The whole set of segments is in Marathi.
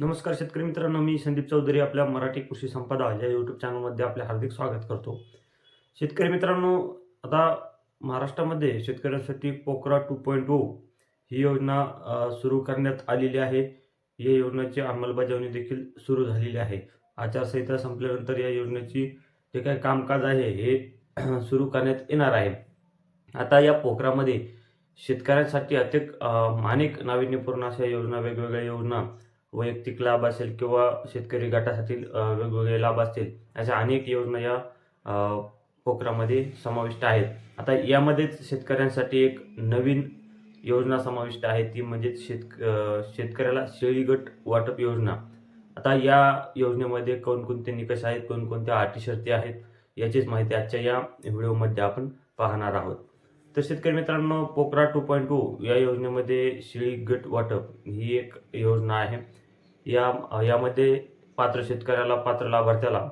नमस्कार शेतकरी मित्रांनो मी संदीप चौधरी आपल्या मराठी कृषी संपदा या यूट्यूब चॅनलमध्ये आपले हार्दिक स्वागत करतो. शेतकरी मित्रांनो आता महाराष्ट्रामध्ये शेतकऱ्यांसाठी पोकरा टू पॉईंट ओ ही योजना सुरू करण्यात आलेली आहे. या योजनेची अंमलबजावणी देखील सुरू झालेली आहे. आचारसंहिता संपल्यानंतर या योजनेची जे काही कामकाज आहे हे सुरू करण्यात येणार आहे. आता या पोखरामध्ये शेतकऱ्यांसाठी अत्यंत मानिक नाविन्यपूर्ण अशा योजना वेगवेगळ्या योजना वैयक्तिक लाभ असेल किंवा शेतकरी गटासाठी वेगवेगळे लाभ असतील अशा अनेक योजना या पोखरामध्ये समाविष्ट आहेत. आता यामध्येच शेतकऱ्यांसाठी एक नवीन योजना समाविष्ट आहे ती म्हणजे शेतक शेतकऱ्याला शेळी गट वाटप योजना. आता या योजनेमध्ये कोणकोणते निकष आहेत कोणकोणत्या अटी शर्ती आहेत याचीच माहिती आजच्या या व्हिडिओमध्ये आपण पाहणार आहोत. तर शेतकरी मित्रांनो पोकरा टू पॉईंट टू या योजनेमध्ये शेळी गट वाटप ही एक योजना आहे. या यामध्ये पात्र शेतकऱ्याला पात्र लाभार्थ्याला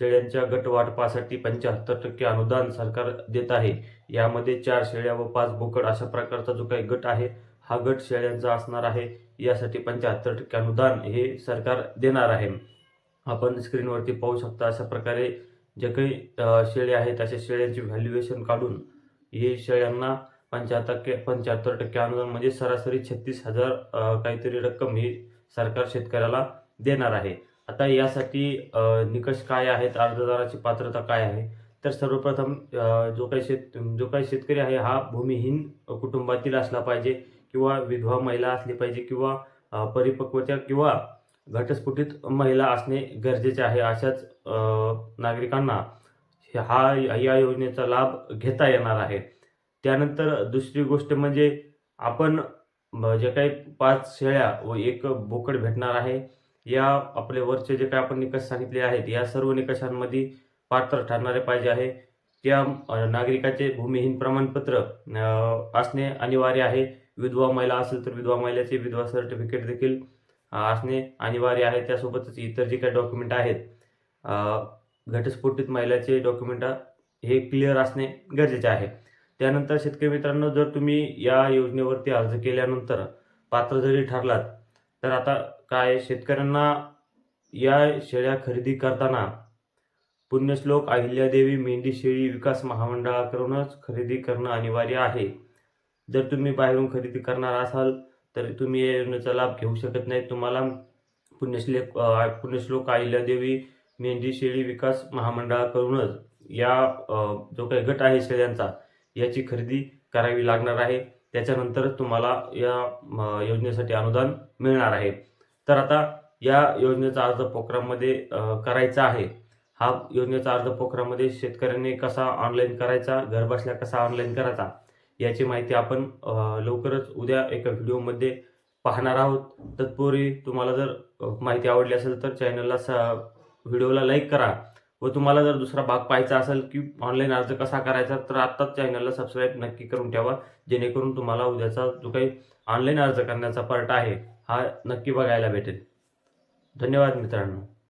शेळ्यांच्या गट वाटपासाठी पंच्याहत्तर टक्के अनुदान सरकार देत आहे. यामध्ये चार शेळ्या व पाच बोकड अशा प्रकारचा जो काही गट आहे हा गट शेळ्यांचा असणार आहे. यासाठी पंच्याहत्तर टक्के अनुदान हे सरकार देणार आहे. आपण स्क्रीनवरती पाहू शकता अशा प्रकारे जे काही शेळे शेळ्या आहेत अशा शेळ्यांची व्हॅल्युएशन काढून हे शेळ्यांना पंच्याहत्तर टक्के पंच्याहत्तर टक्के अनुदान म्हणजे सरासरी छत्तीस हजार काहीतरी रक्कम ही सरकार शेतकऱ्याला देणार आहे. आता यासाठी निकष काय आहेत? अर्जदाराची पात्रता काय आहे? तर सर्वप्रथम जो काही शेत जो काही शेतकरी आहे हा भूमिहीन कुटुंबातील असला पाहिजे किंवा विधवा महिला असली पाहिजे किंवा परिपक्वता किंवा घटस्फोटित महिला असणे गरजेचे आहे अशाच नागरिकांना हा या योजनेचा लाभ घेता येणार आहे. त्यानंतर दुसरी गोष्ट म्हणजे आपण जे काही पाच शेळ्या व एक बोकड भेटणार आहे या आपले वरचे जे काही आपण निकष सांगितले आहेत या सर्व निकषांमध्ये पात्र ठरणारे पाहिजे आहे. त्या नागरिकाचे भूमिहीन प्रमाणपत्र असणे अनिवार्य आहे. विधवा महिला असेल तर विधवा महिलेचे विधवा सर्टिफिकेट देखील असणे अनिवार्य आहे. त्यासोबतच इतर जे काही डॉक्युमेंट आहेत घटस्फोटित महिलाचे डॉक्युमेंट हे क्लिअर असणे गरजेचे आहे. त्यानंतर शेतकरी मित्रांनो जर तुम्ही या योजनेवरती अर्ज केल्यानंतर पात्र जरी ठरलात तर आता काय शेतकऱ्यांना या शेळ्या खरेदी करताना पुण्यश्लोक अहिल्यादेवी मेंढी शेळी विकास महामंडळाकडूनच खरेदी करणं अनिवार्य आहे. जर तुम्ही बाहेरून खरेदी करणार असाल तर तुम्ही या योजनेचा लाभ घेऊ शकत नाही. तुम्हाला पुण्यश्लोक पुण्यश्लोक अहिल्यादेवी मेंढी शेळी विकास महामंडळाकडूनच या जो काही गट आहे शेळ्यांचा याची खरेदी करावी लागणार आहे. त्याच्यानंतरच तुम्हाला या म, योजनेसाठी अनुदान मिळणार आहे. तर आता या योजनेचा अर्ज पोखरामध्ये करायचा आहे. हा योजनेचा अर्ज पोखरामध्ये शेतकऱ्यांनी कसा ऑनलाईन करायचा घरबसल्या कसा ऑनलाईन करायचा याची माहिती आपण लवकरच उद्या एका व्हिडिओमध्ये पाहणार आहोत. तत्पूर्वी तुम्हाला जर माहिती आवडली असेल तर चॅनलला स व्हिडिओला लाईक करा. व तुम्हाला जर दुसरा भाग पाहायचा असेल की ऑनलाईन अर्ज कसा करायचा तर आत्ताच चॅनलला सबस्क्राईब नक्की करून ठेवा जेणेकरून तुम्हाला उद्याचा जो काही ऑनलाईन अर्ज करण्याचा पार्ट आहे हा नक्की बघायला भेटेल. धन्यवाद मित्रांनो.